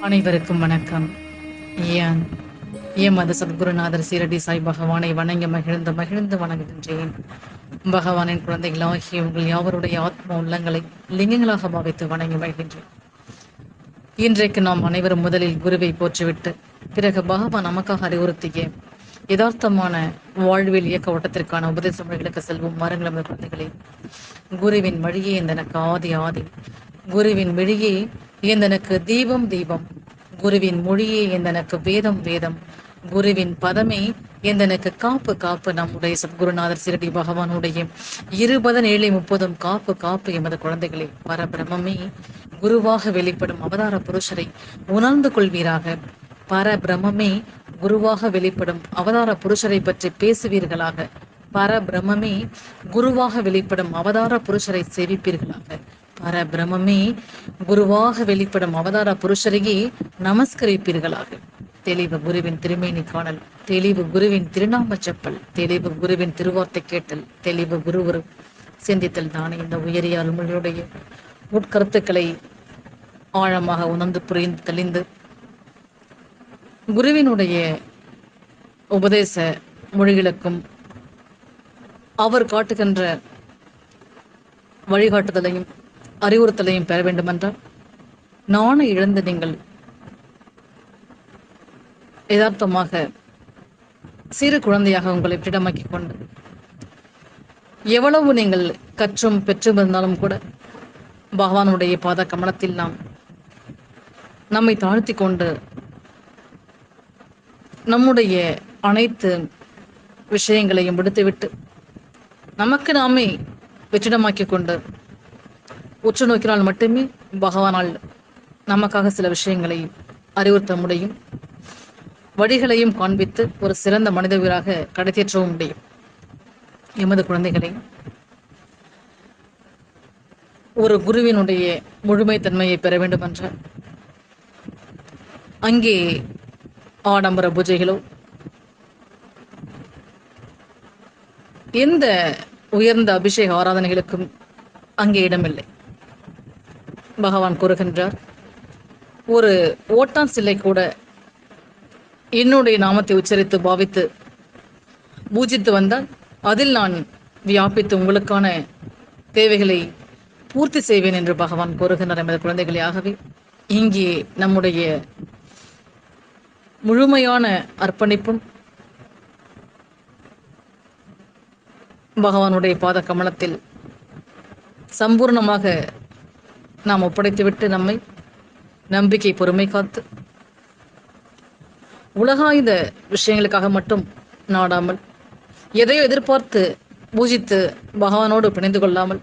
அனைவருக்கும் வணக்கம். ஏன்? எமது சத்குருநாதர் சீரடி சாய் பகவானை வணங்கி மகிழ்ந்து மகிழ்ந்து வணங்குகின்றேன்? பகவானின் குழந்தைகளாகிய உங்கள் யாவருடைய ஆத்ம உள்ளங்களை லிங்கங்களாக பாவித்து வணங்கி மகிழ்கின்றேன். இன்றைக்கு நாம் அனைவரும் முதலில் குருவை போற்றுவிட்டு பிறகு பகவான் நமக்காக அறிவுறுத்திய யதார்த்தமான வாழ்வில் இயக்க ஓட்டத்திற்கான உபதேச முறைகளுக்கு செல்வோம். மரங்களம் குழந்தைகளே. குருவின் வழியே இந்த எனக்கு ஆதி ஆதி. குருவின் வழியே எந்தனக்கு தீபம் தீபம். குருவின் மொழியே எந்தனக்கு வேதம் வேதம். குருவின் பதமே எந்தனக்கு காப்பு காப்பு. நம்முடைய சத்குருநாதர் சிறடி பகவானுடைய இருபதன் ஏழை முப்பதும் காப்பு காப்பு எமது குழந்தைகளே. பரபிரமே குருவாக வெளிப்படும் அவதார புருஷரை உணர்ந்து கொள்வீராக. பரபிரமே குருவாக வெளிப்படும் அவதார புருஷரை பற்றி பேசுவீர்களாக. பரபிரமே குருவாக வெளிப்படும் அவதார புருஷரை சேவிப்பீர்களாக. பரபிரமே குருவாக வெளிப்படும் அவதார புருஷரையே நமஸ்கரிப்பீர்களாக. தெளிவு குருவின் திருமேனி காணல் தெளிவு குருவின் திருநாம செப்பல் தெளிவு குருவின் திருவார்த்தை கேட்டல் தெளிவு குருவரு சிந்தித்தல் தானே இந்த உயரிய அருள்மொழியுடைய உட்கருத்துக்களை ஆழமாக உணர்ந்து புரிந்து தெளிந்து குருவினுடைய உபதேச மொழிகளுக்கும் அவர் காட்டுகின்ற வழிகாட்டுதலையும் அறிவுறுத்தலையும் பெற வேண்டுமென்றால் நானும் இழந்து நீங்கள் யதார்த்தமாக சிறு குழந்தையாக உங்களை விடமாக்கிக் கொண்டு எவ்வளவு நீங்கள் கற்றும் பெற்றும் இருந்தாலும் கூட பகவானுடைய பாத கமலத்தில் நாம் நம்மை தாழ்த்தி கொண்டு நம்முடைய அனைத்து விஷயங்களையும் விடுத்துவிட்டு நமக்கு நாமே வெற்றிடமாக்கிக் கொண்டு உற்று நோக்கினால் மட்டுமே பகவானால் நமக்காக சில விஷயங்களை அறிவுறுத்த முடியும். வழிகளையும் காண்பித்து ஒரு சிறந்த மனித வீராக கடத்தேற்றவும் முடியும். எமது குழந்தைகளை ஒரு குருவினுடைய முழுமைத்தன்மையை பெற வேண்டும் என்றால் அங்கே ஆடம்பர பூஜைகளோ எந்த உயர்ந்த அபிஷேக ஆராதனைகளுக்கும் அங்கே இடமில்லை. பகவான் கூறுகின்றார் ஒரு ஓட்டான் சிலை கூட என்னுடைய நாமத்தை உச்சரித்து பாவித்து பூஜித்து வந்தால் அதில் நான் வியாபித்து உங்களுக்கான தேவைகளை பூர்த்தி செய்வேன் என்று பகவான் கூறுகின்றார் எமது குழந்தைகளே. ஆகவே இங்கே நம்முடைய முழுமையான அர்ப்பணிப்பும் பகவானுடைய பாத கமலத்தில் சம்பூர்ணமாக நாம் ஒப்படைத்துவிட்டு நம்மை நம்பிக்கை பொறுமை காத்து. உலகாயுத விஷயங்களுக்காக மட்டும் நாடாமல் எதையோ எதிர்பார்த்து பூஜித்து பகவானோடு பிணைந்து கொள்ளாமல்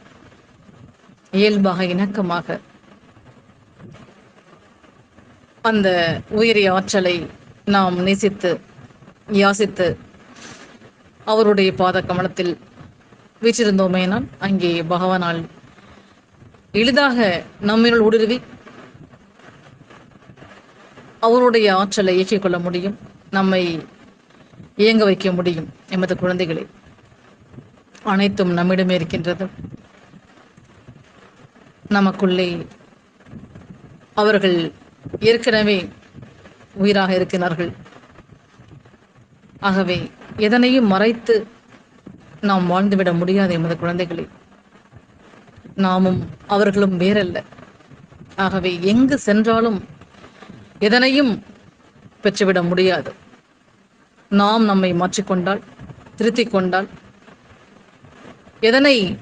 இயல்பாக இணக்கமாக அந்த உயரிய ஆற்றலை நாம் நேசித்து யாசித்து அவருடைய பாத கமலத்தில் வீச்சிருந்தோமேனால் அங்கே பகவானால் எளிதாக நம்மினுள் ஊடுருவி அவருடைய ஆற்றலை இயக்கிக் கொள்ள முடியும். நம்மை இயங்க வைக்க முடியும் எமது குழந்தைகளை. அனைத்தும் நம்மிடமே இருக்கின்றது. நமக்குள்ளே அவர்கள் ஏற்கனவே உயிராக இருக்கிறார்கள். ஆகவே எதனையும் மறைத்து நாம் வாழ்ந்துவிட முடியாது எமது குழந்தைகளை. நாமும் அவர்களும் வேறல்ல. ஆகவே எங்கு சென்றாலும் எதனையும் பெற்றுவிட முடியாது. நாம் நம்மை மாற்றிக்கொண்டால் திருத்திக் கொண்டால் எதனை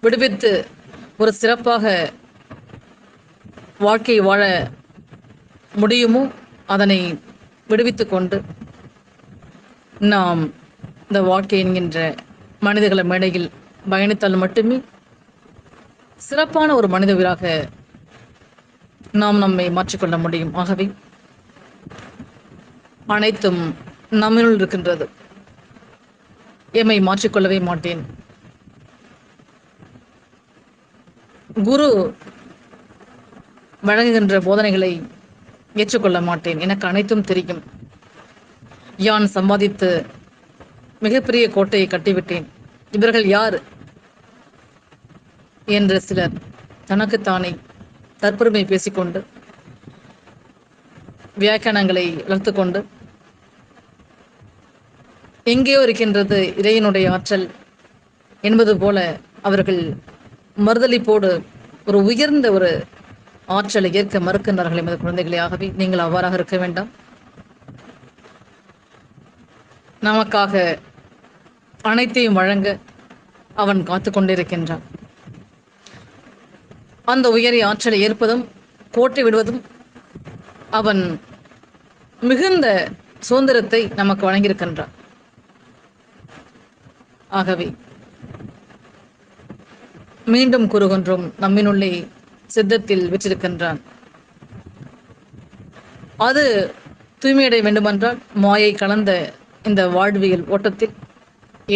விடுவித்து ஒரு சிறப்பாக வாழ்க்கை வாழ முடியுமோ அதனை விடுவித்துக் கொண்டு நாம் இந்த வாழ்க்கை என்கின்ற மனிதர்களை மேடையில் பயணித்தால் மட்டுமே சிறப்பான ஒரு மனிதவராக நாம் நம்மை மாற்றிக்கொள்ள முடியும். ஆகவே அனைத்தும் நம்மினுள் இருக்கின்றது. எம்மை மாற்றிக்கொள்ளவே மாட்டேன். குரு வழங்குகின்ற போதனைகளை ஏற்றுக்கொள்ள மாட்டேன். எனக்கு அனைத்தும் தெரியும். யான் சம்பாதித்து மிகப்பெரிய கோட்டையை கட்டிவிட்டேன். இவர்கள் யார்? என்று சிலர் தனக்குத்தானே தற்பெருமை பேசிக்கொண்டு வியாக்கியானங்களை வளர்த்து கொண்டு எங்கேயோ இருக்கின்றது இறையினுடைய ஆற்றல் என்பது போல அவர்கள் மறுதளிப்போடு ஒரு உயர்ந்த ஒரு ஆற்றலை ஏற்க மறுக்கின்றார்கள் எமது குழந்தைகளே. ஆகவே நீங்கள் அவ்வாறாக இருக்க வேண்டாம். நமக்காக அனைத்தையும் வழங்க அவன் காத்து கொண்டிருக்கின்றான் அந்த உயரிய ஆற்றலை ஏற்பதும் போற்றி விடுவதும் அவன் மிகுந்த சுதந்திரத்தை நமக்கு வழங்கியிருக்கின்றான். ஆகவே மீண்டும் கூறுகின்றோம் நம்மினுள்ளே சித்தத்தில் வச்சிருக்கின்றான் அது தூய்மையடைய வேண்டுமென்றால் மாயை கலந்த இந்த வாழ்வியல் ஓட்டத்தில்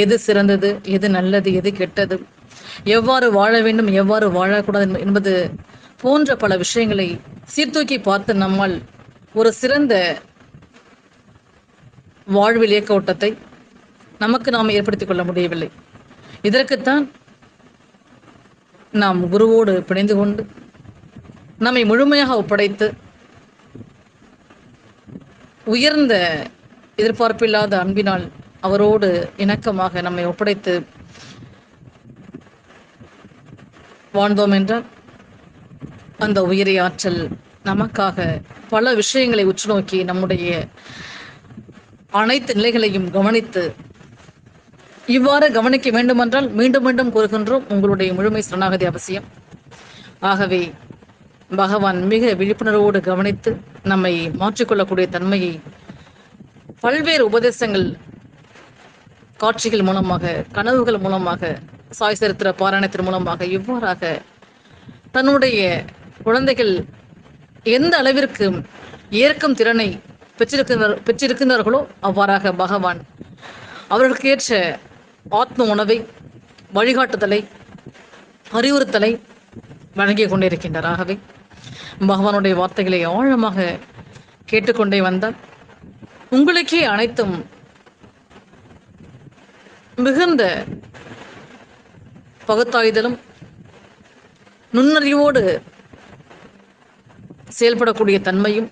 எது சிறந்தது எது நல்லது எது கெட்டது எவ்வாறு வாழ வேண்டும் எவ்வாறு வாழக்கூடாது என்பது போன்ற பல விஷயங்களை சீர்தூக்கி பார்த்து நம்மால் ஒரு சிறந்த வாழ்வில் இயக்க ஓட்டத்தை நமக்கு நாம் ஏற்படுத்திக் கொள்ள முடியவில்லை. இதற்குத்தான் நாம் குருவோடு பிணைந்து கொண்டு நம்மை முழுமையாக ஒப்படைத்து உயர்ந்த எதிர்பார்ப்பில்லாத அன்பினால் அவரோடு இணக்கமாக நம்மை ஒப்படைத்து வாழ்ந்தோம் என்றால் அந்த உயிரி ஆற்றல் நமக்காக பல விஷயங்களை உற்று நோக்கி நம்முடைய அனைத்து நிலைகளையும் கவனித்து இவ்வாறு கவனிக்க வேண்டுமென்றால் மீண்டும் மீண்டும் கூறுகின்றோம். உங்களுடைய முழுமை சரணாகதி அவசியம். ஆகவே பகவான் மிக விழிப்புணர்வோடு கவனித்து நம்மை மாற்றிக்கொள்ளக்கூடிய தன்மையை பல்வேறு உபதேசங்கள் காட்சிகள் மூலமாக கனவுகள் மூலமாக சாய் சரித்திர பாராயணத்தின் மூலமாக இவ்வாறாக தன்னுடைய குழந்தைகள் எந்த அளவிற்கு ஏற்கும் திறனை பெற்றிருக்கின்ற பெற்றிருக்கின்றார்களோ அவ்வாறாக பகவான் அவர்களுக்கு ஏற்ற ஆத்ம உணவை வழிகாட்டுதலை அறிவுறுத்தலை வழங்கிக் கொண்டிருக்கின்றார். ஆகவே பகவானுடைய வார்த்தைகளை ஆழமாக கேட்டுக்கொண்டே வந்தால் உங்களுக்கே அனைத்தும் மிகுந்த பகுத்தாய்தலும் நுண்ணறிவோடு செயல்படக்கூடிய தன்மையும்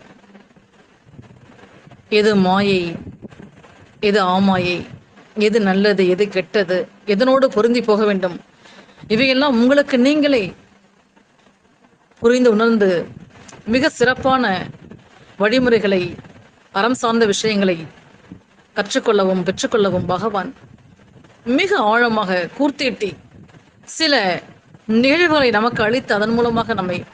எது மாயை எது ஆமாயை எது நல்லது எது கெட்டது எதனோடு பொருந்தி போக வேண்டும். இவையெல்லாம் உங்களுக்கு நீங்களே புரிந்து உணர்ந்து மிக சிறப்பான வழிமுறைகளை அறம் சார்ந்த விஷயங்களை கற்றுக்கொள்ளவும் பெற்றுக்கொள்ளவும் பகவான் மிக ஆழமாக கூர்த்தீட்டி சில நிகழ்வுகளை நமக்கு அளித்து அதன் மூலமாக நம்மை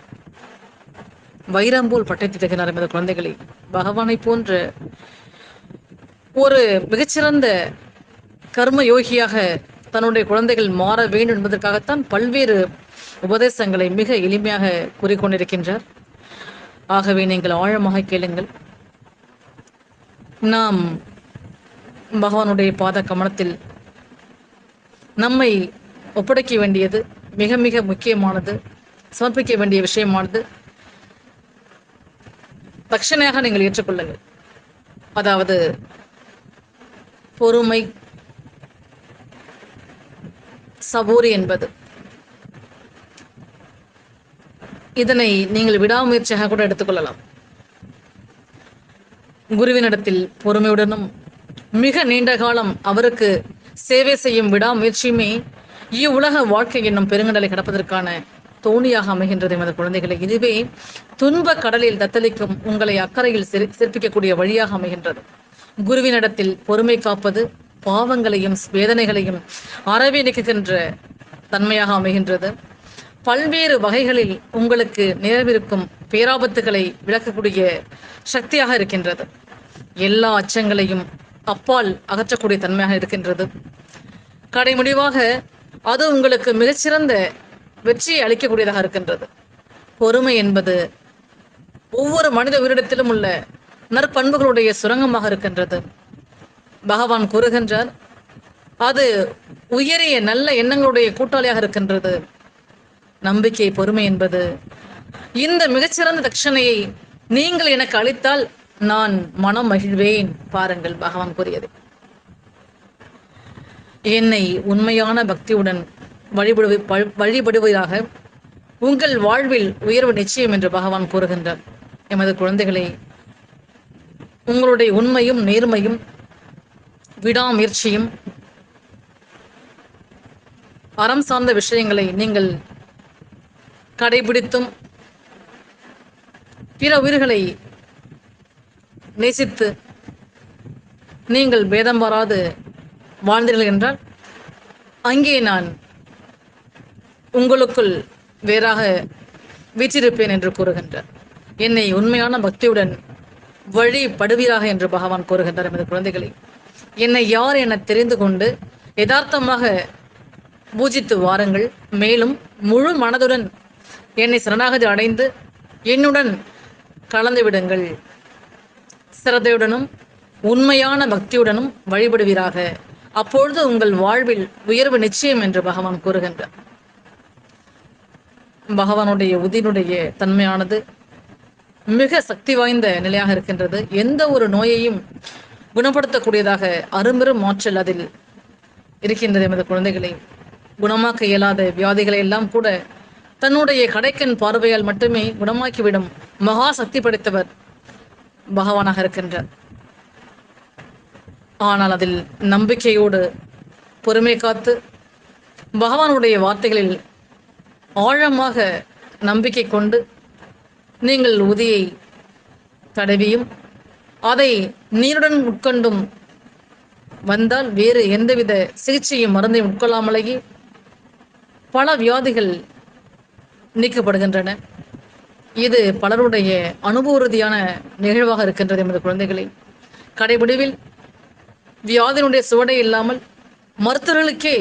வைரம்போல் போல் பட்டைத்து தருகிறார் எமது குழந்தைகளை பகவானை போன்ற ஒரு மிகச்சிறந்த கர்ம யோகியாக தன்னுடைய குழந்தைகள் மாற வேண்டும் என்பதற்காகத்தான் பல்வேறு உபதேசங்களை மிக எளிமையாக கூறிக்கொண்டிருக்கின்றார். ஆகவே நீங்கள் ஆழமாக கேளுங்கள். நாம் பகவானுடைய பாத கமனத்தில் நம்மை ஒப்படைக்க வேண்டியது மிக மிக முக்கியமானது. சமர்ப்பிக்க வேண்டிய விஷயமானது. தட்சணையாக நீங்கள் ஏற்றுக்கொள்ளுங்கள். அதாவது பொறுமை சபூரி என்பது. இதனை நீங்கள் விடாமுயற்சியாக கூட எடுத்துக்கொள்ளலாம். குருவினிடத்தில் பொறுமையுடனும் மிக நீண்ட காலம் அவருக்கு சேவை செய்யும் விடாமுயற்சியுமே இவ்வுலக வாழ்க்கை என்னும் பெருங்கடலை கடப்பதற்கான தோணியாக அமைகின்றது எமது குழந்தைகளை. இதுவே துன்ப கடலில் தத்தளிக்கும் உங்களை அக்கறையில் சிற்- சிற்பிக்கக்கூடிய வழியாக அமைகின்றது. குருவினிடத்தில் பொறுமை காப்பது பாவங்களையும் வேதனைகளையும் அறவே நிற்கின்ற தன்மையாக அமைகின்றது. பல்வேறு வகைகளில் உங்களுக்கு நேரவிருக்கும் பேராபத்துகளை விளக்கக்கூடிய சக்தியாக இருக்கின்றது. எல்லா அச்சங்களையும் அப்பால் அகற்றக்கூடிய தன்மையாக இருக்கின்றது. கடை முடிவாக அது உங்களுக்கு மிகச்சிறந்த வெற்றியை அளிக்கக்கூடியதாக இருக்கின்றது. பொறுமை என்பது ஒவ்வொரு மனித உயிரிடத்திலும் உள்ள நற்பண்புகளுடைய சுரங்கமாக இருக்கின்றது. பகவான் கூறுகின்றார் அது உயரிய நல்ல எண்ணங்களுடைய கூட்டாளியாக இருக்கின்றது. நம்பிக்கை பொறுமை என்பது இந்த மிகச்சிறந்த தட்சணையை நீங்கள் எனக்கு அளித்தால் நான் மனம் மகிழ்வேன் பாருங்கள் பகவான் கூறியது. என்னை உண்மையான பக்தியுடன் வழிபடுவ வழிபடுவதாக உங்கள் வாழ்வில் உயர்வு நிச்சயம் என்று பகவான் கூறுகின்றார். எமது குழந்தைகளை உங்களுடைய உண்மையும் நேர்மையும் விடாமுயற்சியும் அறம் சார்ந்த விஷயங்களை நீங்கள் கடைபிடித்தும் பிற உயிர்களை நேசித்து நீங்கள் பேதம் வராது வாழ்ந்தீர்கள் என்றால் அங்கே நான் உங்களுக்குள் வேறாக வீற்றிருப்பேன் என்று கூறுகின்றார். என்னை உண்மையான பக்தியுடன் வழிபடுவீராக என்று பகவான் கூறுகின்றார் எமது குழந்தைகளை. என்னை யார் என தெரிந்து கொண்டு யதார்த்தமாக பூஜித்து வாருங்கள். மேலும் முழு மனதுடன் என்னை சரணாகதி அடைந்து என்னுடன் கலந்து விடுங்கள். சிரதையுடனும் உண்மையான பக்தியுடனும் வழிபடுவீராக. அப்பொழுது உங்கள் வாழ்வில் உயர்வு நிச்சயம் என்று பகவான் கூறுகின்றார். பகவானுடைய உதினுடைய தன்மையானது மிக சக்தி வாய்ந்த நிலையாக இருக்கின்றது. எந்த ஒரு நோயையும் குணப்படுத்தக்கூடியதாக அரும்பெரும் ஆற்றல் அதில் இருக்கின்றது எமது குழந்தைகளை. குணமாக்க இயலாத வியாதிகளை எல்லாம் கூட தன்னுடைய கடைக்கண் பார்வையால் மட்டுமே குணமாக்கிவிடும் மகா சக்தி படைத்தவர் பகவானாக இருக்கின்றார் ஆனால் அதில் நம்பிக்கையோடு பொறுமை காத்து பகவானுடைய வார்த்தைகளில் ஆழமாக நம்பிக்கை கொண்டு நீங்கள் உதியை தடவியும் அதை நீருடன் உட்கொண்டும் வந்தால் வேறு எந்தவித சிகிச்சையும் மருந்தையும் உட்கொள்ளாமலேயே பல வியாதிகள் நீக்கப்படுகின்றன. இது பலருடைய அனுபவ ரீதியான நிகழ்வாக இருக்கின்றது எமது குழந்தைகளை. கடைபிடிவில் வியாதியினுடைய சுவடை இல்லாமல் மருத்துவர்களுக்கே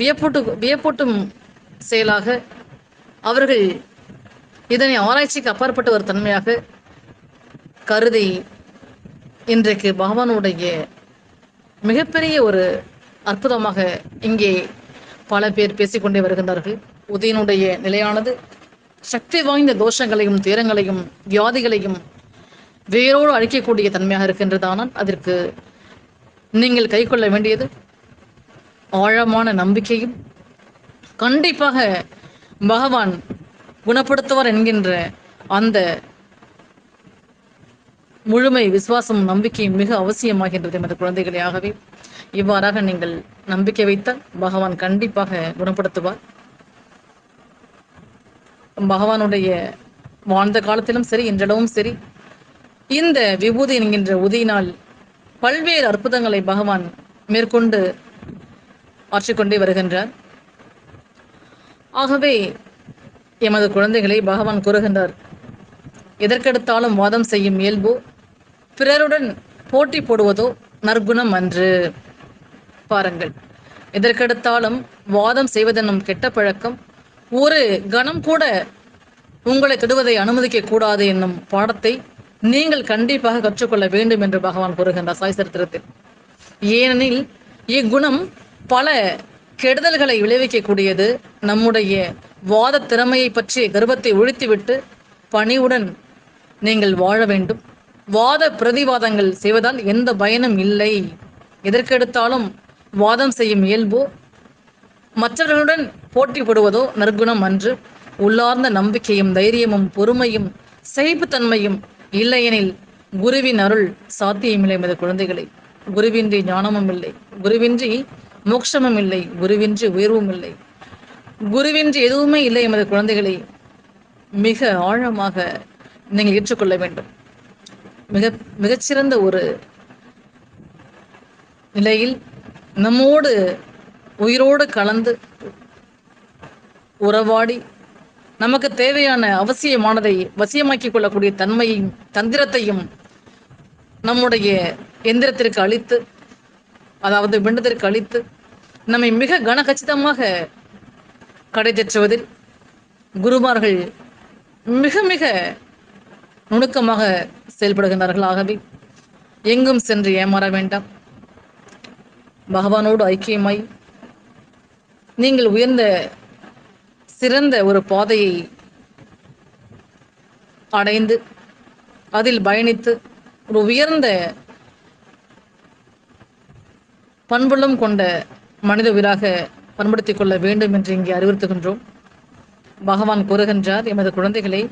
வியப்பூட்டு வியப்பூட்டும் செயலாக அவர்கள் இதனை ஆராய்ச்சிக்கு அப்பாற்பட்ட ஒரு தன்மையாக கருதி இன்றைக்கு பகவானுடைய மிகப்பெரிய ஒரு அற்புதமாக இங்கே பல பேர் பேசிக்கொண்டே வருகின்றார்கள். உதயனுடைய நிலையானது சக்தி வாய்ந்த தோஷங்களையும் துயரங்களையும் வியாதிகளையும் வேரோடு அழிக்கக்கூடிய தன்மையாக இருக்கின்றதானால் அதற்கு நீங்கள் கை கொள்ள வேண்டியது ஆழமான நம்பிக்கையும் கண்டிப்பாக பகவான் குணப்படுத்துவார் என்கின்ற அந்த முழுமை விசுவாசம் நம்பிக்கையும் மிக அவசியமாகின்றது எமது குழந்தைகளே. ஆகவே இவ்வாறாக நீங்கள் நம்பிக்கை வைத்தால் பகவான் கண்டிப்பாக குணப்படுத்துவார். பகவானுடைய வாழ்ந்த காலத்திலும் சரி இன்றளவும் சரி இந்த விபூதி என்கின்ற உதியினால் பல்வேறு அற்புதங்களை பகவான் மேற்கொண்டு ஆற்றிக்கொண்டே வருகின்றார். ஆகவே எமது குழந்தைகளை பகவான் கூறுகின்றார் எதற்கெடுத்தாலும் வாதம் செய்யும் இயல்போ பிறருடன் போட்டி போடுவதோ நற்குணம் அன்று? பாருங்கள். எதற்கெடுத்தாலும் வாதம் செய்வதெனும் கெட்ட பழக்கம் ஒரு கணம் கூட உங்களை தொடுவதை அனுமதிக்க கூடாது என்னும் பாடத்தை நீங்கள் கண்டிப்பாக கற்றுக்கொள்ள வேண்டும் என்று பகவான் கூறுகின்றார் சாய் சரித்திரத்தில். ஏனெனில் இக்குணம் பல கெடுதல்களை விளைவிக்கக்கூடியது. நம்முடைய வாத திறமையை பற்றி கர்வத்தை ஒழித்துவிட்டு பணிவுடன் நீங்கள் வாழ வேண்டும். வாத பிரதிவாதங்கள் செய்வதால் எந்த பயனும் இல்லை. எதற்கெடுத்தாலும் வாதம் செய்யும் இயல்போ மற்றவர்களுடன் போட்டி போடுவதோ நற்குணம் அன்று. உள்ளார்ந்த நம்பிக்கையும் தைரியமும் பொறுமையும் செழிப்புத்தன்மையும் இல்லையெனில் குருவின் அருள் சாத்தியமில்லை எமது குழந்தைகளை. குருவின்றி ஞானமும் இல்லை. குருவின்றி மோட்சமும் இல்லை. குருவின்றி உயர்வும் இல்லை. குருவின்றி எதுவுமே இல்லை எமது குழந்தைகளை. மிக ஆழமாக நீங்கள் ஏற்றுக்கொள்ள வேண்டும். மிக மிகச்சிறந்த ஒரு நிலையில் நம்மோடு உயிரோடு கலந்து உறவாடி நமக்கு தேவையான அவசியமானதை வசியமாக்கிக் கொள்ளக்கூடிய தன்மையும் தந்திரத்தையும் நம்முடைய எந்திரத்திற்கு அளித்து அதாவது விண்டத்திற்கு அளித்து நம்மை மிக கனகச்சிதமாக கடைதேற்றுவதில் குருமார்கள் மிக மிக நுணுக்கமாக செயல்படுகின்றார்கள். ஆகவே எங்கும் சென்று ஏமாற வேண்டாம். பகவானோடு ஐக்கியமாய் நீங்கள் உயர்ந்த சிறந்த ஒரு பாதையை அடைந்து அதில் பயணித்து ஒரு உயர்ந்த பண்புள்ளம் கொண்ட மனித உயிராக பண்படுத்திக் கொள்ள வேண்டும் என்று இங்கே அறிவுறுத்துகின்றோம். பகவான் கூறுகின்றார் எமது குழந்தைகளை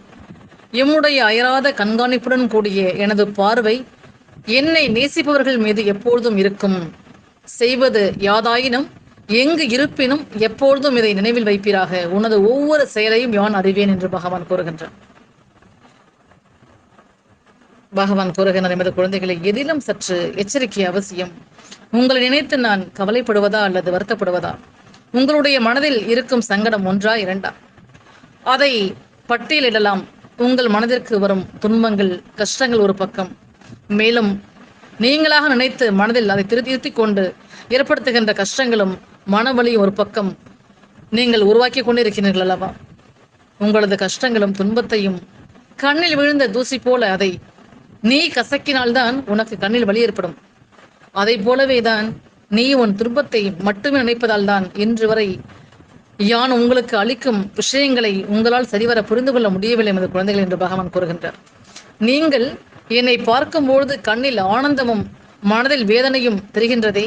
எம்முடைய அயராத கண்காணிப்புடன் கூடிய எனது பார்வை என்னை நேசிப்பவர்கள் மீது எப்பொழுதும் இருக்கும். செய்வது யாதாயினும் எங்கு இருப்பினும் எப்பொழுதும் இதை நினைவில் வைப்பீராக? உனது ஒவ்வொரு செயலையும் யான் அறிவேன் என்று பகவான் கூறுகின்றான். பகவான் கூறுகின்றார் எமது குழந்தைகளை எதிலும் சற்று எச்சரிக்கை அவசியம். உங்களை நினைத்து நான் கவலைப்படுவதா அல்லது வருத்தப்படுவதா? உங்களுடைய மனதில் இருக்கும் சங்கடம் ஒன்றா இரண்டா? அதை பட்டியலிடலாம். உங்கள் மனதிற்கு வரும் துன்பங்கள் கஷ்டங்கள் ஒரு பக்கம். மேலும் நீங்களாக நினைத்து மனதில் அதை திருத்திக் கொண்டு ஏற்படுத்துகின்ற கஷ்டங்களும் மனவழி ஒரு பக்கம் நீங்கள் உருவாக்கி கொண்டிருக்கிறீர்கள் அல்லவா உங்களது கஷ்டங்களும் துன்பத்தையும் கண்ணில் விழுந்த தூசி போல அதை நீ கசக்கினால்தான் உனக்கு கண்ணில் வலி ஏற்படும். அதை போலவே தான் நீ உன் துன்பத்தை மட்டுமே நினைப்பதால் தான் இன்று வரை யான் உங்களுக்கு அளிக்கும் விஷயங்களை உங்களால் சரிவர புரிந்து கொள்ள முடியவில்லை எமது குழந்தைகள் என்று பகவான் கூறுகின்றார். நீங்கள் என்னை பார்க்கும்பொழுது கண்ணில் ஆனந்தமும் மனதில் வேதனையும் தெரிகின்றதே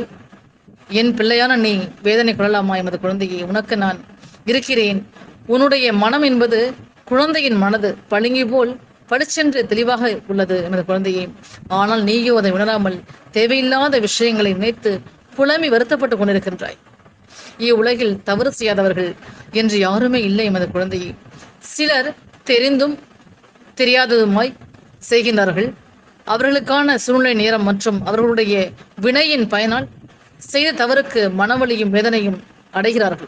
என் பிள்ளையான நீ வேதனை கொள்ளலாமா? எமது குழந்தையை உனக்கு நான் இருக்கிறேன். உன்னுடைய மனம் என்பது குழந்தையின் மனது. பளிங்கி போல் படிச்சென்று தெளிவாக உள்ளது எனது குழந்தையே. ஆனால் நீயோ அதை உணராமல் தேவையில்லாத விஷயங்களை நினைத்து புலமி வருத்தப்பட்டு கொண்டிருக்கின்றாய். இவ்வுலகில் தவறு செய்யாதவர்கள் என்று யாருமே இல்லை எமது குழந்தையே. சிலர் தெரிந்தும் தெரியாததுமாய் செய்கின்றார்கள். அவர்களுக்கான சூழ்நிலை நேரம் மற்றும் அவர்களுடைய வினையின் பயனால் செய்த தவறுக்கு மனவழியும் வேதனையும் அடைகிறார்கள்.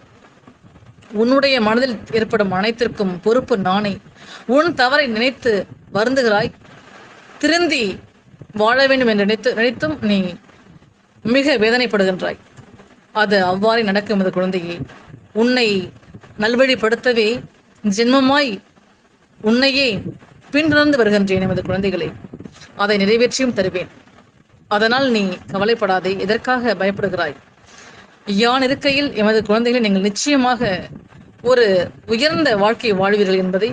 உன்னுடைய மனதில் ஏற்படும் அனைத்திற்கும் பொறுப்பு நானே. உன் தவறை நினைத்து வருந்துகிறாய். திருந்தி வாழ வேண்டும் என்று நினைத்து நினைத்தும் நீ மிக வேதனைப்படுகின்றாய். அது அவ்வாறே நடக்கும் அது குழந்தையே. உன்னை நல்வழிப்படுத்தவே ஜென்மமாய் உன்னையே பின்தொடர்ந்து வருகின்றேன் எமது குழந்தைகளை. அதை நிறைவேற்றியும் தருவேன். அதனால் நீ கவலைப்படாதே எதற்காக பயப்படுகிறாய்? யான் இருக்கையில் எமது குழந்தைகளை நீங்கள் நிச்சயமாக ஒரு உயர்ந்த வாழ்க்கை வாழ்வீர்கள் என்பதை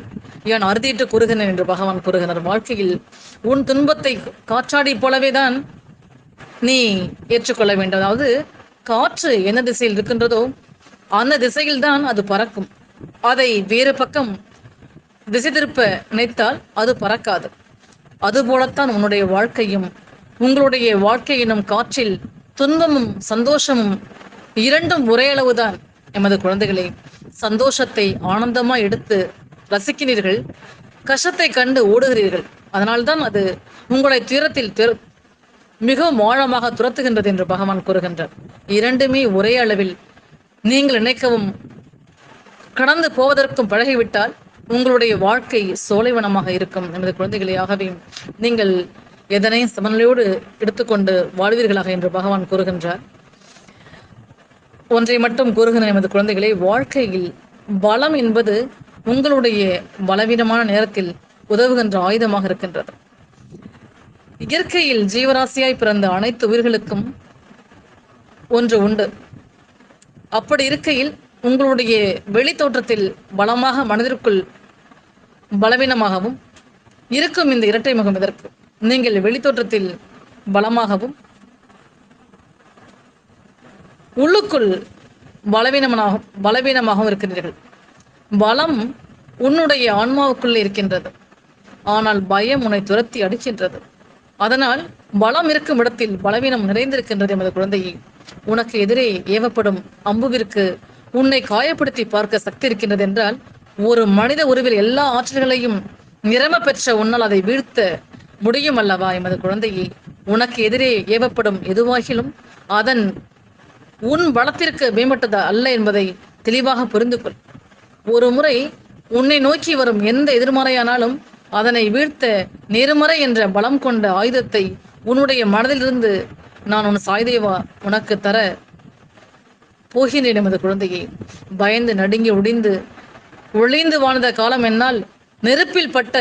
யான் அறுதியிட்டு கூறுகிறேன் என்று பகவான் கூறுகிறார். வாழ்க்கையில் உன் துன்பத்தை காற்றாடி போலவே தான் நீ ஏற்றுக்கொள்ள வேண்டும். அதாவது காற்று என்ன திசையில் இருக்கின்றதோ அந்த திசையில் தான் அது பறக்கும். அதை வேறு பக்கம் திசை திருப்ப நினைத்தால் அது பறக்காது. அதுபோலத்தான் உன்னுடைய வாழ்க்கையும் உங்களுடைய வாழ்க்கை எனும் காற்றில் துன்பமும் சந்தோஷமும் இரண்டும் ஒரே அளவுதான். எமது குழந்தைகளே சந்தோஷத்தை ஆனந்தமா எடுத்து ரசிக்கிறீர்கள் கஷ்டத்தை கண்டு ஓடுகிறீர்கள். அதனால்தான் அது உங்களை துயரத்தில் மிகவும் ஆழமாக துரத்துகின்றது என்று பகவான் கூறுகின்றார். இரண்டுமே ஒரே அளவில் நீங்கள் நினைக்கவும் கடந்து போவதற்கும் பழகிவிட்டால் உங்களுடைய வாழ்க்கை சோலைவனமாக இருக்கும். நமது குழந்தைகளே ஆகவே நீங்கள் எதனையும் சமநிலையோடு எடுத்துக்கொண்டு வாழ்வீர்களாக என்று பகவான் கூறுகின்றார். ஒன்றை மட்டும் கூறுகின்ற நமது குழந்தைகளை. வாழ்க்கையில் பலம் என்பது உங்களுடைய பலவீனமான நேரத்தில் உதவுகின்ற ஆயுதமாக இருக்கின்றது. இயற்கையில் ஜீவராசியாய் பிறந்த அனைத்து உயிர்களுக்கும் ஒன்று உண்டு. அப்படி இருக்கையில் உங்களுடைய வெளி தோற்றத்தில் பலமாக மனதிற்குள் பலவீனமாகவும் இருக்கும் இந்த இரட்டை முகம் இதற்கு. நீங்கள் வெளித்தோற்றத்தில் பலமாகவும் உள்ளுக்குள் பலவீனமாக பலவீனமாகவும் இருக்கிறீர்கள். பலம் உன்னுடைய ஆன்மாவுக்குள்ளே இருக்கின்றது. ஆனால் பயம் உன்னை துரத்தி அடிக்கின்றது. அதனால் பலம் இருக்கும் இடத்தில் பலவீனம் நிறைந்திருக்கின்றது எமது குழந்தையை. உனக்கு எதிரே ஏவப்படும் அம்புவிற்கு உன்னை காயப்படுத்தி பார்க்க சக்தி இருக்கின்றது என்றால் ஒரு மனித உருவில் எல்லா ஆற்றல்களையும் நிரம்ப பெற்ற உன்னால் அதை வீழ்த்த முடியும் அல்லவா எமது குழந்தையை? உனக்கு எதிரே ஏவப்படும் எதுவாகிலும் அதன் உன் பலத்திற்கு மேம்பட்டது அல்ல என்பதை தெளிவாக புரிந்து கொள். ஒரு முறை உன்னை நோக்கி வரும் எந்த எதிர்மறையானாலும் அதனை வீழ்த்த நேர்மறை என்ற பலம் கொண்ட ஆயுதத்தை உன்னுடைய மனதிலிருந்து நான் உன் சாய்தேவா உனக்கு தர போகின்றேன் எமது குழந்தையை. பயந்து நடுங்கி ஒடிந்து ஒளிந்து வாழ்ந்த காலம் என்னால் நெருப்பில் பட்ட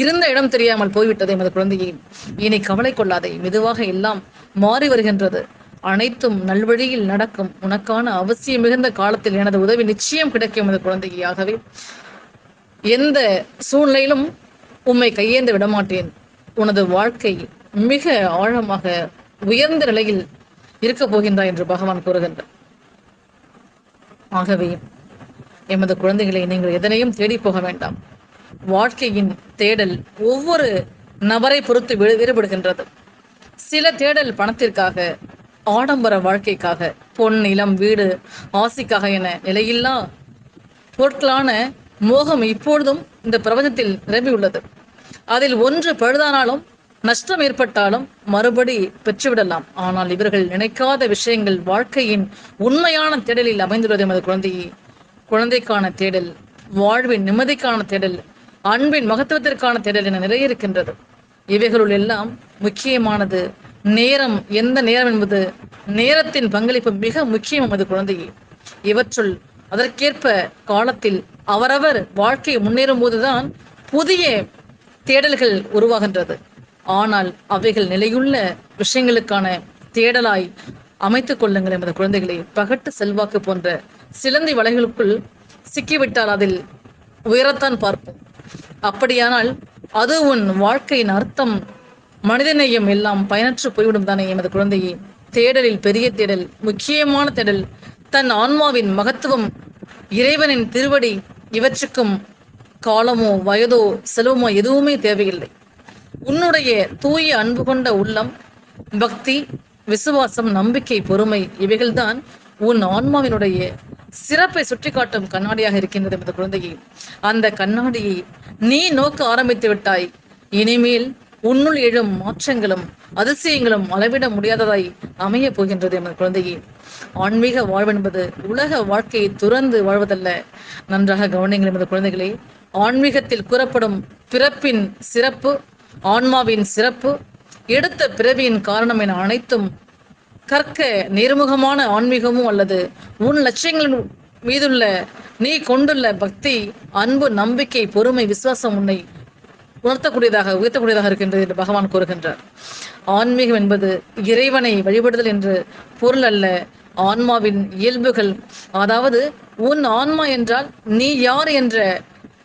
இருந்த இடம் தெரியாமல் போய்விட்டது எமது குழந்தையை இனி கவலை கொள்ளாதே மெதுவாக எல்லாம் மாறி வருகின்றது. அனைத்தும் நல்வழியில் நடக்கும். உனக்கான அவசியம் மிகுந்த காலத்தில் எனது உதவி நிச்சயம் கிடைக்கும் எமது குழந்தையாகவே. எந்த சூழ்நிலையிலும் உம்மை கையேந்து விடமாட்டேன். உனது வாழ்க்கை மிக ஆழமாக உயர்ந்த நிலையில் இருக்க போகின்றாய் என்று பகவான் கூறுகின்றார். ஆகவே எமது குழந்தைகளை நீங்கள் எதனையும் தேடி போக வேண்டாம். வாழ்க்கையின் தேடல் ஒவ்வொரு நபரை பொறுத்து வேறுபடுகின்றது. சில தேடல் பணத்திற்காக ஆடம்பர வாழ்க்கைக்காக பொன் நிலம் வீடு ஆசைக்காக என நிலையில்லா பொருட்களான மோகம் இப்பொழுதும் இந்த பிரபஞ்சத்தில் நிரம்பியுள்ளது. அதில் ஒன்று பழுதானாலும் நஷ்டம் ஏற்பட்டாலும் மறுபடி பெற்றுவிடலாம். ஆனால் இவர்கள் நினைக்காத விஷயங்கள் வாழ்க்கையின் உண்மையான தேடலில் அமைந்துள்ளது. எமது குழந்தையை குழந்தைக்கான தேடல் வாழ்வின் நிம்மதிக்கான தேடல் அன்பின் மகத்துவத்திற்கான தேடல் என நிறைய இருக்கின்றது. இவைகளுள் எல்லாம் முக்கியமானது நேரம் எந்த நேரம் என்பது நேரத்தின் பங்களிப்பு மிக முக்கியம் எமது குழந்தையே. இவற்றுள் அதற்கேற்ப காலத்தில் அவரவர் வாழ்க்கை முன்னேறும் போதுதான் புதிய தேடல்கள் உருவாகின்றது. ஆனால் அவைகள் நிலையுள்ள விஷயங்களுக்கான தேடலாய் அமைத்துக் கொள்ளுங்கள் எமது குழந்தைகளை. பகட்டு செல்வாக்கு போன்ற சிலந்தி வலைகளுக்குள் சிக்கிவிட்டால் அதில் உயரத்தான் பார்ப்போம். அப்படியானால் அது உன் வாழ்க்கையின் அர்த்தம். மனிதநேயம் எல்லாம் பயனற்று போய்விடும் தானே எமது குழந்தையே. தேடலில் பெரிய தேடல் முக்கியமான தேடல். தன் ஆன்மாவின் மகத்துவம் இறைவனின் திருவடி இவற்றுக்கும் காலமோ வயதோ செலவுமோ எதுவுமே தேவையில்லை. உன்னுடைய தூய அன்பு கொண்ட உள்ளம் பக்தி விசுவாசம் நம்பிக்கை பொறுமை இவைகள்தான் உன் ஆன்மாவினுடைய சிறப்பை சுட்டிக்காட்டும் கண்ணாடியாக இருக்கின்றது எமது குழந்தையை. அந்த கண்ணாடியை நீ நோக்க ஆரம்பித்து விட்டாய். இனிமேல் உன்னுள் எழும் மாற்றங்களும் அதிசயங்களும் அளவிட முடியாததாய் அமைய போகின்றது எமது குழந்தையே. ஆன்மீக வாழ்வு என்பது உலக வாழ்க்கையை துறந்து வாழ்வதல்ல. நன்றாக கவனிங்கள் எமது குழந்தைகளே ஆன்மீகத்தில் கூறப்படும் பிறப்பின் சிறப்பு ஆன்மாவின் சிறப்பு எடுத்த பிறவியின் காரணம் என அனைத்தும் கற்க நேர்முகமான ஆன்மீகமும் அல்லது உன் லட்சியங்களின் மீதுள்ள நீ கொண்டுள்ள பக்தி அன்பு நம்பிக்கை பொறுமை விசுவாசம் உன்னை உணர்த்தக்கூடியதாக உயர்த்தக்கூடியதாக இருக்கின்றது என்று பகவான் கூறுகின்றார். ஆன்மீகம் என்பது இறைவனை வழிபடுதல் என்று பொருள் அல்ல ஆன்மாவின் இயல்புகள். அதாவது உன் ஆன்மா என்றால் நீ யார் என்ற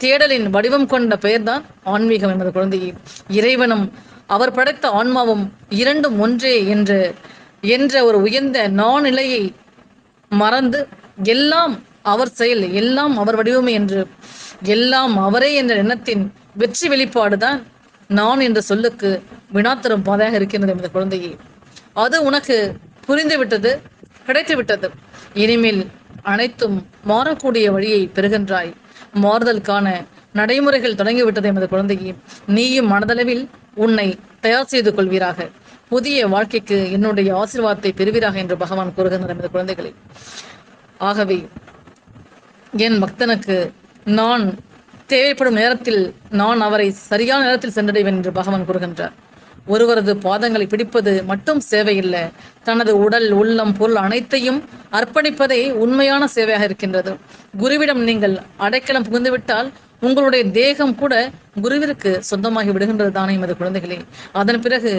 தேடலின் வடிவம் கொண்ட பெயர்தான் ஆன்மீகம் என்பது குழந்தையே. இறைவனும் அவர் படைத்த ஆன்மாவும் இரண்டும் ஒன்றே என்று என்ற ஒரு உயர்ந்த நாநிலையை மறந்து எல்லாம் அவர் செயல் எல்லாம் அவர் வடிவமே என்று எல்லாம் அவரே என்ற எண்ணத்தின் வெற்றி வெளிப்பாடுதான் நான் என்ற சொல்லுக்கு வினாத்தரும் பாதையாக இருக்கின்றது எமது குழந்தையே. அது உனக்கு புரிந்து விட்டது கிடைத்து விட்டது இனிமேல் அனைத்தும் மாறக்கூடிய வழியை பெறுகின்றாய். மாறுதலுக்கான நடைமுறைகள் தொடங்கிவிட்டது எமது குழந்தையே. நீயும் மனதளவில் உன்னை தயார் செய்து கொள்வீராக. புதிய வாழ்க்கைக்கு என்னுடைய ஆசீர்வாதத்தை பெறுவீராக என்று பகவான் கூறுகின்றார் எனது குழந்தைகளை. ஆகவே என் பக்தனுக்கு நான் தேவைப்படும் நேரத்தில் நான் அவரை சரியான நேரத்தில் சென்றடைவேன் என்று பகவான் கூறுகின்றார். ஒருவரது பாதங்களை பிடிப்பது மட்டும் சேவையில்லை. தனது உடல் உள்ளம் பொருள் அனைத்தையும் அர்ப்பணிப்பதே உண்மையான சேவையாக இருக்கின்றது. குருவிடம் நீங்கள் அடைக்கலம் புகுந்துவிட்டால் உங்களுடைய தேகம் கூட குருவிற்கு சொந்தமாகி விடுகின்றது தானே எமது குழந்தைகளே. அதன் பிறகு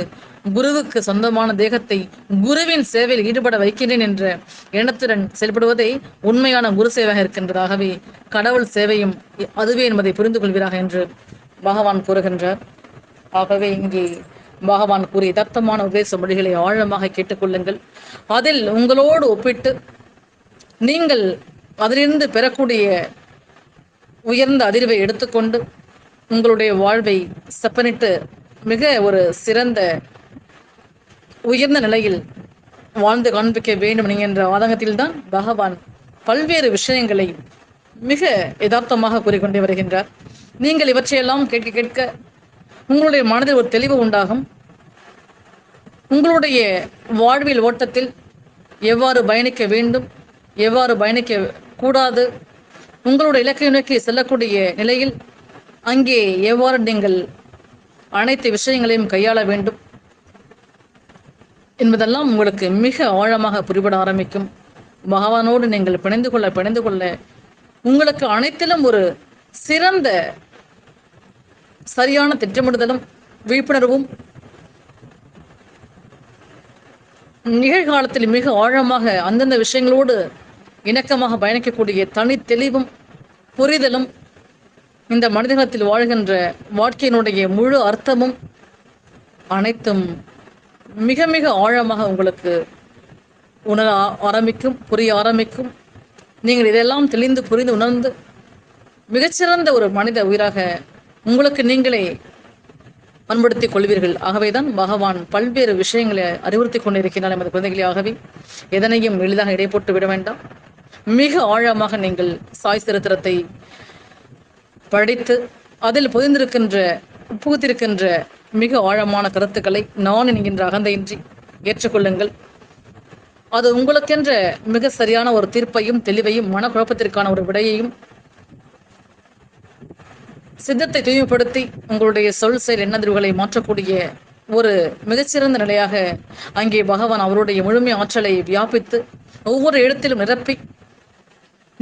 குருவுக்கு சொந்தமான தேகத்தை குருவின் சேவையில் ஈடுபட வைக்கின்றேன் என்ற எண்ணத்துடன் செயல்படுவதே உண்மையான குரு சேவையாக இருக்கின்றதாகவே கடவுள் சேவையும் அதுவே என்பதை புரிந்து கொள்வீராக என்று பகவான் கூறுகின்றார். ஆகவே இங்கே பகவான் கூறிய தத்தமான உபதேச மொழிகளை ஆழமாக கேட்டுக்கொள்ளுங்கள் அதில் உங்களோடு ஒப்பிட்டு நீங்கள் அதிலிருந்து பெறக்கூடிய உயர்ந்த அதிர்வை எடுத்துக்கொண்டு உங்களுடைய வாழ்வை செப்பனிட்டு மிக ஒரு சிறந்த உயர்ந்த நிலையில் வாழ்ந்து காண்பிக்க வேண்டும் என்கின்ற ஆதங்கத்தில்தான் பகவான் பல்வேறு விஷயங்களை மிக யதார்த்தமாக கூறிக்கொண்டே வருகின்றார். நீங்கள் இவற்றையெல்லாம் கேட்க கேட்க உங்களுடைய மனதில் ஒரு தெளிவு உண்டாகும். உங்களுடைய வாழ்வில் ஓட்டத்தில் எவ்வாறு பயணிக்க வேண்டும் எவ்வாறு பயணிக்க கூடாது உங்களோட இலக்கை நோக்கி செல்லக்கூடிய நிலையில் அங்கே எவ்வாறு நீங்கள் அனைத்து விஷயங்களையும் கையாள வேண்டும் என்பதெல்லாம் உங்களுக்கு மிக ஆழமாக புரிபட ஆரம்பிக்கும். பகவானோடு நீங்கள் பிணைந்து கொள்ள பிணைந்து கொள்ள உங்களுக்கு அனைத்திலும் ஒரு சிறந்த சரியான திட்டமிடுதலும் விழிப்புணர்வும் நிகழ்காலத்தில் மிக ஆழமாக அந்தந்த விஷயங்களோடு இணக்கமாக பயணிக்கக்கூடிய தனி தெளிவும் புரிதலும் இந்த மனிதனத்தில் வாழ்கின்ற வாழ்க்கையினுடைய முழு அர்த்தமும் அனைத்தும் மிக மிக ஆழமாக உங்களுக்கு உணர ஆரம்பிக்கும் புரிய ஆரம்பிக்கும். நீங்கள் இதெல்லாம் தெளிந்து புரிந்து உணர்ந்து மிகச்சிறந்த ஒரு மனித உயிராக உங்களுக்கு நீங்களே பண்படுத்திக் கொள்வீர்கள். ஆகவேதான் பகவான் பல்வேறு விஷயங்களை அறிவுறுத்தி கொண்டிருக்கிறார் நமது குழந்தைகளே ஆகவே. எதனையும் எளிதாக இடைப்பட்டு விட வேண்டாம். மிக ஆழமாக நீங்கள் சாய் சரித்திரத்தை படித்து அதில் பொதிந்திருக்கின்ற புகுத்திருக்கின்ற மிக ஆழமான கருத்துக்களை நான் என்கின்ற அகந்தையின்றி ஏற்றுக்கொள்ளுங்கள். அது உங்களுக்கென்ற மிக சரியான ஒரு தீர்ப்பையும் தெளிவையும் மனக்குழப்பத்திற்கான ஒரு விடையையும் சித்தத்தை தூய்மைப்படுத்தி உங்களுடைய சொல் செயல் எண்ணதிர்வுகளை மாற்றக்கூடிய ஒரு மிகச்சிறந்த நிலையாக அங்கே பகவான் அவருடைய முழுமை ஆற்றலை வியாபித்து ஒவ்வொரு இடத்திலும் நிரப்பி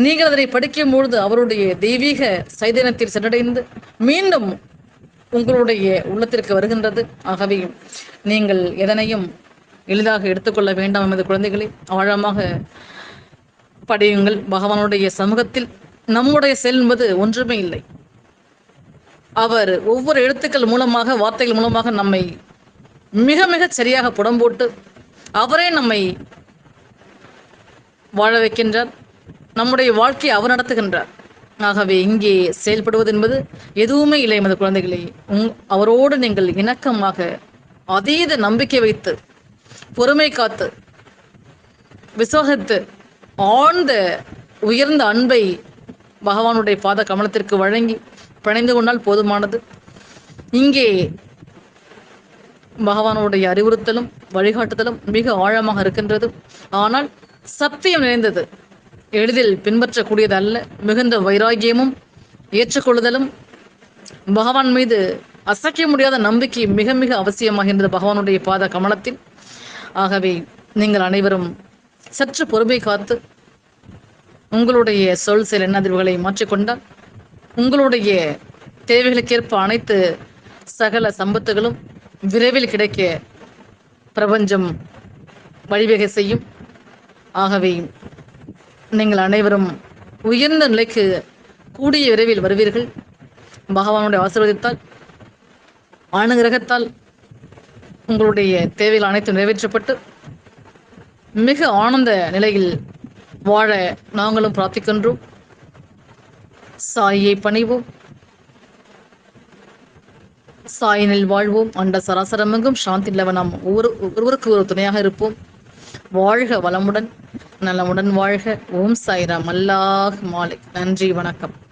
நீங்கள் அதனை படிக்கும் பொழுது அவருடைய தெய்வீக சைதனத்தில் சென்றடைந்து மீண்டும் உங்களுடைய உள்ளத்திற்கு வருகின்றது. ஆகவே நீங்கள் எதனையும் எளிதாக எடுத்துக்கொள்ள வேண்டாம் எமது குழந்தைகளை. ஆழமாக படியுங்கள். பகவானுடைய சமூகத்தில் நம்முடைய செல் என்பது ஒன்றுமே இல்லை. அவர் ஒவ்வொரு எழுத்துக்கள் மூலமாக வார்த்தைகள் மூலமாக நம்மை மிக மிக சரியாக புடம்போட்டு அவரே நம்மை வாழ வைக்கின்றார். நம்முடைய வாழ்க்கையை அவர் நடத்துகின்றார். ஆகவே இங்கே செயல்படுவது என்பது எதுவுமே இல்லை எமது குழந்தைகளை. உங் அவரோடு நீங்கள் இணக்கமாக அதீத நம்பிக்கை வைத்து பொறுமை காத்து விசுவாசித்து ஆழ்ந்த உயர்ந்த அன்பை பகவானுடைய பாத கமலத்திற்கு வழங்கி பிணைந்து கொண்டால் போதுமானது. இங்கே பகவானுடைய அறிவுறுத்தலும் வழிகாட்டுதலும் மிக ஆழமாக இருக்கின்றது. ஆனால் சத்தியம் நிறைந்தது. எளிதில் பின்பற்றக்கூடியது அல்ல மிகுந்த வைராகியமும் ஏற்றுக்கொள்ளுதலும் பகவான் மீது அசைக்க முடியாத நம்பிக்கை மிக மிக அவசியமாகின்றது பகவானுடைய பாத கமலத்தில். ஆகவே நீங்கள் அனைவரும் சற்று பொறுமை காத்து உங்களுடைய சொல் செயல் எண்ணதிர்வுகளை மாற்றிக்கொண்டால் உங்களுடைய தேவைகளுக்கேற்ப அனைத்து சகல சம்பத்துகளும் விரைவில் கிடைக்க பிரபஞ்சம் வழிவகை செய்யும். ஆகவே நீங்கள் அனைவரும் உயர்ந்த நிலைக்கு கூடிய விரைவில் வருவீர்கள். பகவானுடைய ஆசீர்வதித்தால் அனுகிரகத்தால் உங்களுடைய தேவைகள் அனைத்தும் நிறைவேற்றப்பட்டு மிக ஆனந்த நிலையில் வாழ நாங்களும் பிரார்த்திக்கின்றோம். சாயை பணிவோம். சாயினில் வாழ்வோம். அண்ட சராசரமெங்கும் சாந்தி நிலவ ஒவ்வொரு ஒருவருக்கு ஒரு துணையாக இருப்போம். வாழ்க வளமுடன் நலமுடன் வாழ்க. ஓம் சாய்ராம். அல்லாஹ் மாலிக். நன்றி வணக்கம்.